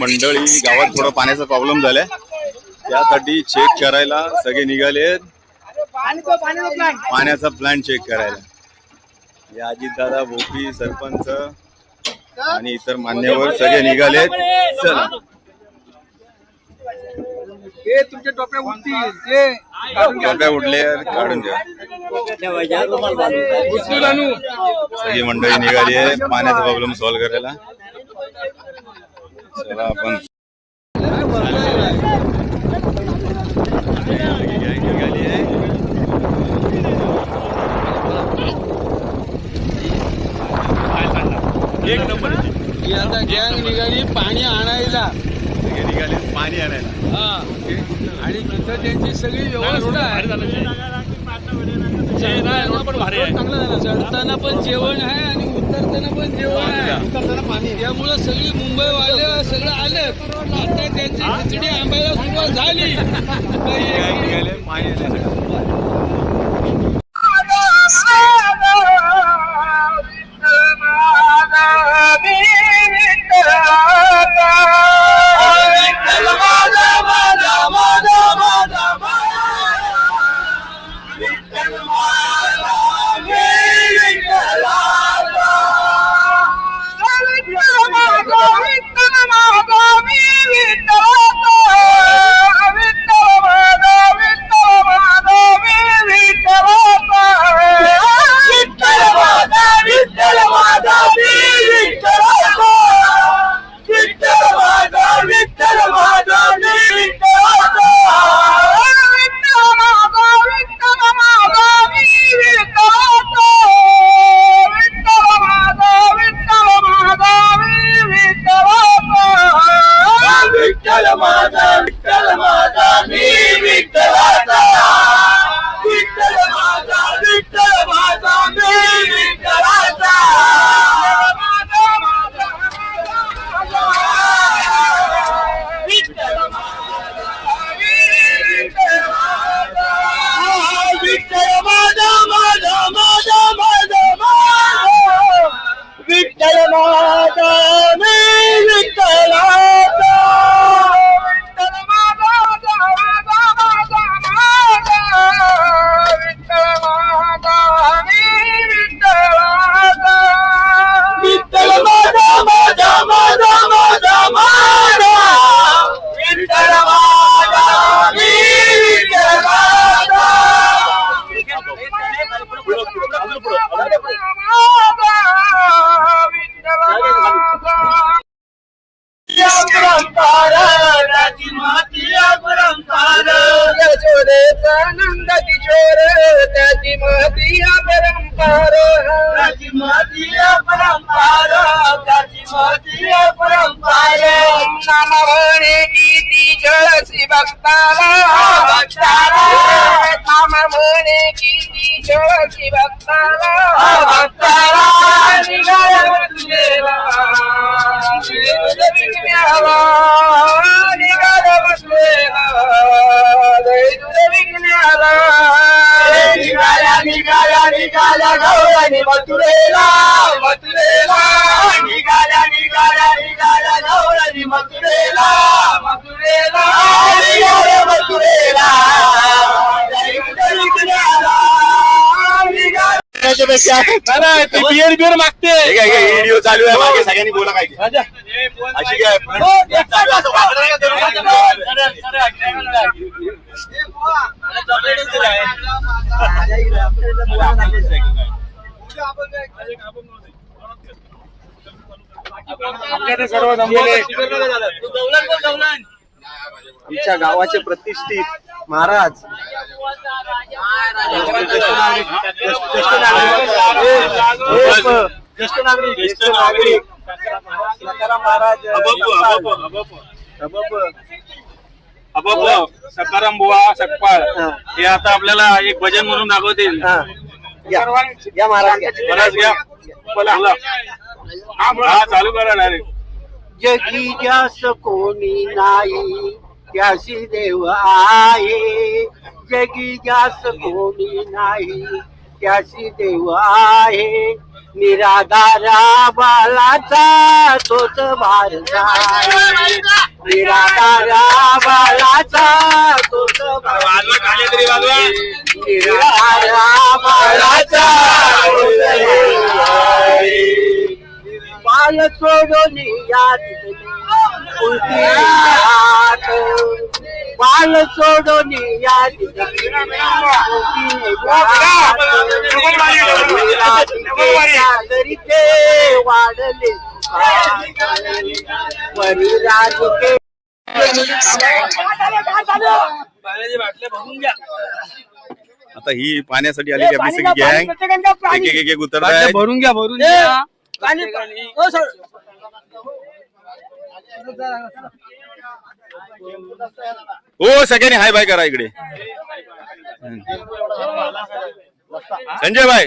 मंडळी गावात थोडा पाण्याचा प्रॉब्लेम झालाय. त्यासाठी चेक करायला सगळे निघाले पाण्याचा प्लॅन चेक करायला. हे अजितदादा भोपी सरपंच आणि इतर मान्यवर सगळे निघालेत. चला. तुमच्या टोप्या उठतील ते टोप्या उठले काढून द्या सगळी मंडळी निघाली आहे पाण्याचा प्रॉब्लेम सॉल्व्ह करायला. चला आपण. आहे ही आता गँग निघाली पाणी आणायला. निघाले पाणी आणायला. हा. आणि तिथं त्यांची सगळी व्यवस्था आहे. चढताना पण चांगलं झालं चढताना पण जेवण आहे आणि उतरताना पण जेवण आहे. त्यामुळं सगळी मुंबई वाले सगळं आले आता त्यांची खिचडी आंबायला सुरुवात झाली. माती परंपरा. त्याची माती परंपरा त्याची माती परंपरा. नामवणे गीती जळसी भक्ताला भक्ताला नामवणे गीती जळसी भक्ताला भक्ताला निघाला बसलेला मथुरेला मथुरेला मथुरेला विघ्न्याला निघाल्या बिअर मागते व्हिडिओ चालू आहे मागे सगळ्यांनी बोला काय अशी काय आपण सर्व जमलेले आमच्या गावाचे प्रतिष्ठित महाराज ज्येष्ठ नागरिक ज्येष्ठ नागरिक सकाराम महाराज सकाराम बुवा सकपाळ हे आता आपल्याला एक भजन म्हणून दाखवतील हा. या या महाराज घ्या. महाराज घ्या बोला हा चालू करा डायरेक्ट जगी जास कोणी नाही त्याशी देव आहे. जगी जास कोणी नाही त्याशी देव आहे. निराधारा बालाचा तोच भारत आहे. निराकारा बाळाचा तोच वाजवा खाली बाल सोडून हात बाल सोडून घरी ते वाढले आता ही पाण्यासाठी आलेली आपली सगळी गँग. एक एक एक एक उतरत आहे भरून घ्या भरून घ्या. हो सगळ्यांनी हाय बाय करा इकडे. संजय भाई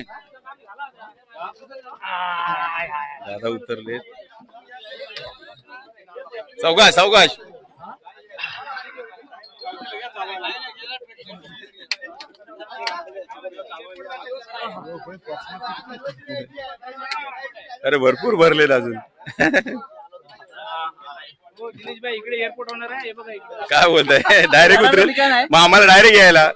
दादा उतरले सावकाश सावकाश. अरे भरपूर भरलेत अजून. दिनेश भाई इकडे एअरपोर्ट होणार आहे. हे बघा इकडे. काय बोलताय? डायरेक्ट उतरेल. मग आम्हाला डायरेक्ट यायला.